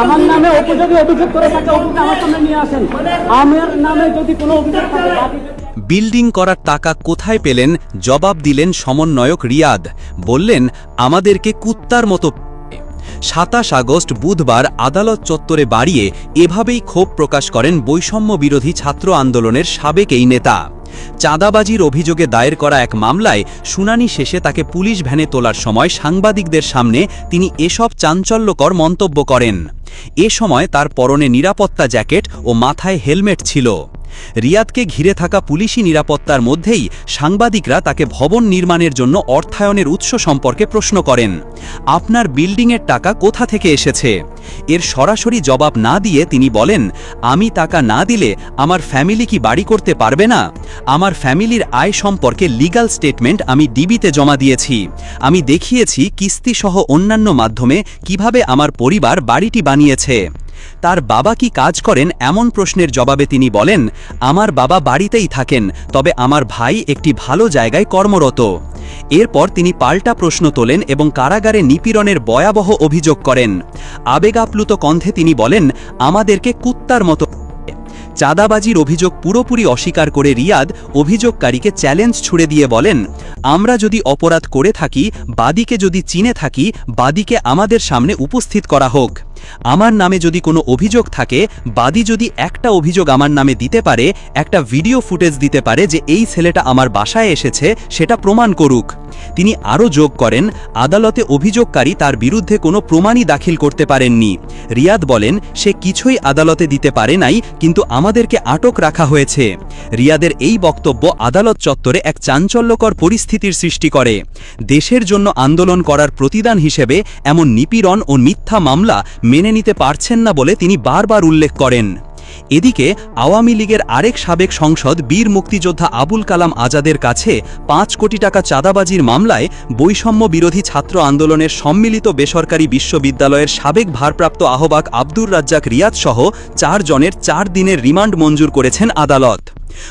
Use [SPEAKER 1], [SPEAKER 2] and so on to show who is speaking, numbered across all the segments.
[SPEAKER 1] আমার নামে উপযোগী অভিযোগ করে থাকে অভিযোগ আমার সামনে নিয়ে আসেন। আমার নামে যদি কোনো অভিযোগ থাকে
[SPEAKER 2] বিল্ডিং করার টাকা কোথায় পেলেন? জবাব দিলেন সমন্বয়ক রিয়াদ। বললেন, আমাদেরকে কুত্তার মতো সাতাশ আগস্ট বুধবার আদালত চত্বরে বাড়িয়ে এভাবেই ক্ষোভ প্রকাশ করেন বৈষম্য বিরোধী ছাত্র আন্দোলনের সাবেক এই নেতা। চাঁদাবাজির অভিযোগে দায়ের করা এক মামলায় শুনানি শেষে তাকে পুলিশ ভ্যানে তোলার সময় সাংবাদিকদের সামনে তিনি এসব চাঞ্চল্যকর মন্তব্য করেন। এ সময় তার পরনে নিরাপত্তা জ্যাকেট ও মাথায় হেলমেট ছিল। রিয়াদকে ঘিরে থাকা পুলিশি নিরাপত্তার মধ্যেই সাংবাদিকরা তাকে ভবন নির্মাণের জন্য অর্থায়নের উৎস সম্পর্কে প্রশ্ন করেন। আপনার বিল্ডিংয়ের টাকা কোথা থেকে এসেছে? এর সরাসরি জবাব না দিয়ে তিনি বলেন, আমি টাকা না দিলে আমার ফ্যামিলি কি বাড়ি করতে পারবে না? আমার ফ্যামিলির আয় সম্পর্কে লিগ্যাল স্টেটমেন্ট আমি ডিবিতে জমা দিয়েছি। আমি দেখিয়েছি কিস্তিসহ অন্যান্য মাধ্যমে কীভাবে আমার পরিবার বাড়িটি বানিয়েছে। তার বাবা কি কাজ করেন এমন প্রশ্নের জবাবে তিনি বলেন, আমার বাবা বাড়িতেই থাকেন, তবে আমার ভাই একটি ভালো জায়গায় কর্মরত। এরপর তিনি পাল্টা প্রশ্ন তোলেন এবং কারাগারে নিপীড়নের ভয়াবহ অভিযোগ করেন। আবেগাপ্লুত কণ্ঠে তিনি বলেন, আমাদেরকে কুত্তার মতো চাঁদাবাজির অভিযোগ পুরোপুরি অস্বীকার করে রিয়াদ অভিযোগকারীকে চ্যালেঞ্জ ছুড়ে দিয়ে বলেন, আমরা যদি অপরাধ করে থাকি, বাদীকে যদি চিনে থাকি, বাদীকে আমাদের সামনে উপস্থিত করা হোক। আমার নামে যদি কোনো অভিযোগ থাকে, বাদী যদি একটা অভিযোগ আমার নামে দিতে পারে, একটা ভিডিও ফুটেজ দিতে পারে যে এই ছেলেটা আমার বাসায় এসেছে, সেটা প্রমাণ করুক। তিনি আরও যোগ করেন, আদালতে অভিযোগকারী তার বিরুদ্ধে কোনো প্রমাণই দাখিল করতে পারেননি। রিয়াদ বলেন, সে কিছুই আদালতে দিতে পারে নাই, কিন্তু আমাদেরকে আটক রাখা হয়েছে। রিয়াদের এই বক্তব্য আদালত চত্বরে এক চাঞ্চল্যকর পরিস্থিতির সৃষ্টি করে। দেশের জন্য আন্দোলন করার প্রতিদান হিসেবে এমন নিপীড়ন ও মিথ্যা মামলা মেনে নিতে পারছেন না বলে তিনি বারবার উল্লেখ করেন। এদিকে, আওয়ামী লীগের আরেক সাবেক সংসদ বীর মুক্তিযোদ্ধা আবুল কালাম আজাদের কাছে পাঁচ কোটি টাকা চাঁদাবাজির মামলায় বৈষম্য বিরোধী ছাত্র আন্দোলনের সম্মিলিত বেসরকারি বিশ্ববিদ্যালয়ের সাবেক ভারপ্রাপ্ত আহ্বাক আব্দুর রাজ্জাক রিয়াদ সহ চার চার দিনের রিমান্ড মঞ্জুর করেছেন আদালত।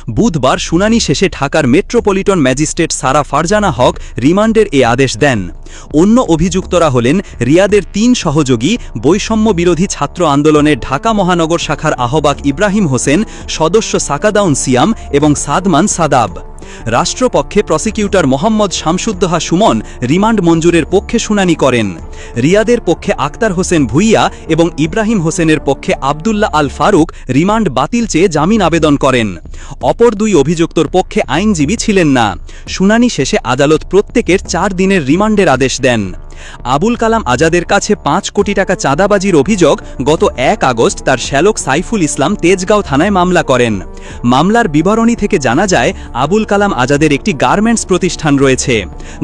[SPEAKER 2] বুধবার শুনানি শেষে ঢাকার মেট্রোপলিটন ম্যাজিস্ট্রেট সারা ফারজানা হক রিমান্ডের এ আদেশ দেন। অন্য অভিযুক্তরা হলেন রিয়াদের তিন সহযোগী, বৈষম্য বিরোধী ছাত্র আন্দোলনের ঢাকা মহানগর শাখার আহ্বাক ইব্রাহিম হোসেন, সদস্য সাকাদাউন সিয়াম এবং সাদমান সাদাব। রাষ্ট্রপক্ষে প্রসিকিউটর মোহাম্মদ শামসুদ্দোহা সুমন রিমান্ড মঞ্জুরের পক্ষে শুনানি করেন। রিয়াদের পক্ষে আক্তার হোসেন ভুইয়া এবং ইব্রাহিম হোসেনের পক্ষে আবদুল্লাহ আল ফারুক রিমান্ড বাতিল চেয়ে জামিন আবেদন করেন। অপর দুই অভিযুক্তর পক্ষে আইনজীবী ছিলেন না। শুনানি শেষে আদালত প্রত্যেকের চার দিনের রিমান্ডের আদেশ দেন। আবুল কালাম আজাদের কাছে পাঁচ কোটি টাকা চাঁদাবাজির অভিযোগ গত এক আগস্ট তার শ্যালক সাইফুল ইসলাম তেজগাঁও থানায় মামলা করেন। মামলার বিবরণী থেকে জানা যায়, আবুল কালাম আজাদের একটি গার্মেন্টস প্রতিষ্ঠান রয়েছে।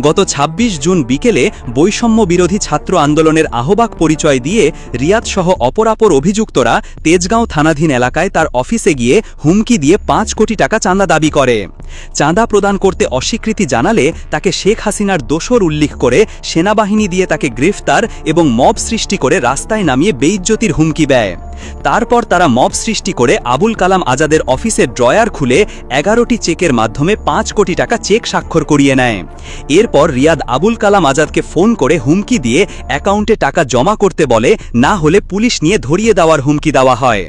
[SPEAKER 2] গত ২৬ জুন বিকেলে বৈষম্য বিরোধী ছাত্র আন্দোলনের আহ্বাক পরিচয় দিয়ে রিয়াদ সহ অপরাপর অভিযুক্তরা তেজগাঁও থানাধীন এলাকায় তার অফিসে গিয়ে হুমকি দিয়ে পাঁচ কোটি টাকা চাঁদা দাবি করে। চাঁদা প্রদান করতে অস্বীকৃতি জানালে তাকে শেখ হাসিনার দোষর উল্লেখ করে সেনাবাহিনী দিয়ে তাকে গ্রেফতার এবং মব সৃষ্টি করে রাস্তায় নামিয়ে বেইজ্জতির হুমকি দেয়। তারপর তারা মব সৃষ্টি করে আবুল কালাম আজাদের অফিসের ড্রয়ার খুলে এগারোটি চেকের মাধ্যমে পাঁচ কোটি টাকা চেক স্বাক্ষর করিয়ে নেয়। এরপর রিয়াদ আবুল কালাম আজাদকে ফোন করে হুমকি দিয়ে অ্যাকাউন্টে টাকা জমা করতে বলে, না হলে পুলিশ নিয়ে ধরিয়ে দেওয়ার হুমকি দেওয়া হয়।